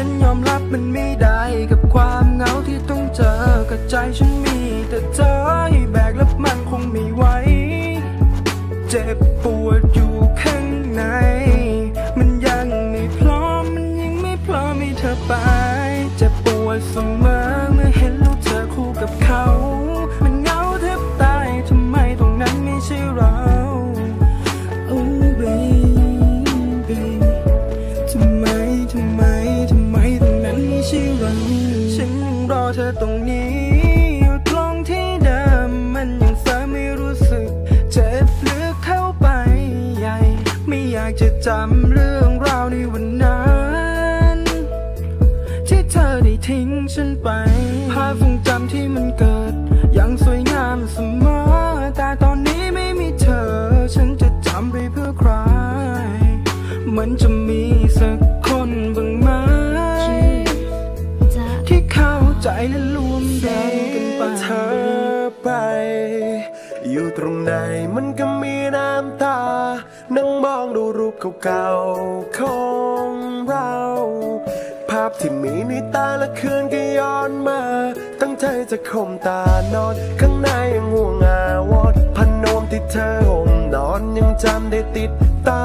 ฉันยอมรับมันไม่ได้กับความเหงาที่ต้องเจอกับใจฉันมี แต่เธอให้แบกรับมันคงไม่ไหวเจ็บปวดอยู่ข้างใน มันยังไม่พร้อมมันยังไม่พร้อมให้เธอไป เจ็บปวดสม รื่องราวในวันนั้น ที่เธอได้ทิ้งฉันไป ภาพทรงจำที่มันเกิด ยังสวยงามเสมอ แต่ตอนนี้ไม่มีเธอ ฉันจะจำไปเพื่อใคร มันจะมีสักคนบ้างไหมที่เข้าใจและรวมแรงกันไปเธอไป อยู่ตรงไหนมันก็มีน้ำตา นั่งมองดูรูปเก่าๆของเรา ภาพที่มีในตาละคืนก็ย้อนมา ตั้งใจจะข่มตานอน ข้างในยังห่วงอาวรณ์พันนมที่เธอห่มนอนยังจำได้ติดตา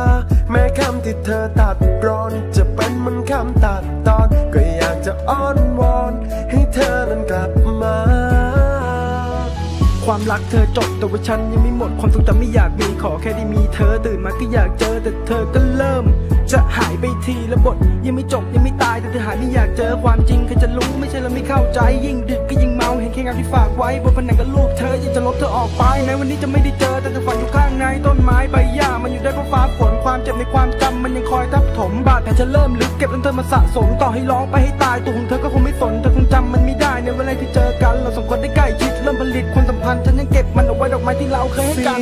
แม้คำที่เธอตัดร้อน จะเป็นมันคำตัดตอน ก็อยากจะอ้อน ความรักเธอจบแต่ว่าฉันยังไม่หมดความทรงจำไม่อยากมีขอแค่ได้มีเธอตื่นมาก็อยากเจอแต่เธอก็เริ่ม จะหายไปทีละบทยังไม่จบยังไม่ตายแต่เธอหายไม่อยากเจอความจริงใครจะรู้ไม่ใช่เราไม่เข้าใจ ยิ่งดึกก็ยิ่งเมาเห็นแค่งานที่ฝากไว้บนผนังกับลูกเธออยากจะลบเธอออกไปแม้วันนี้จะไม่ได้เจอแต่เธอฝันอยู่ข้างในต้นไม้ใบหญ้ามันอยู่ได้เพราะฟ้าฝนความเจ็บในความจำมันยังคอยทับถมบาดแผลจะเริ่มลึกเก็บจนเธอมาสะสมต่อให้ร้องไปให้ตายตัวของเธอก็คงไม่สนเธอคงจำมันไม่ได้ในเวลาที่เจอกัน เราสองคนได้ใกล้ชิดเริ่มผลิตความ ว้ดอกไม้ที่เราเคยให้กัน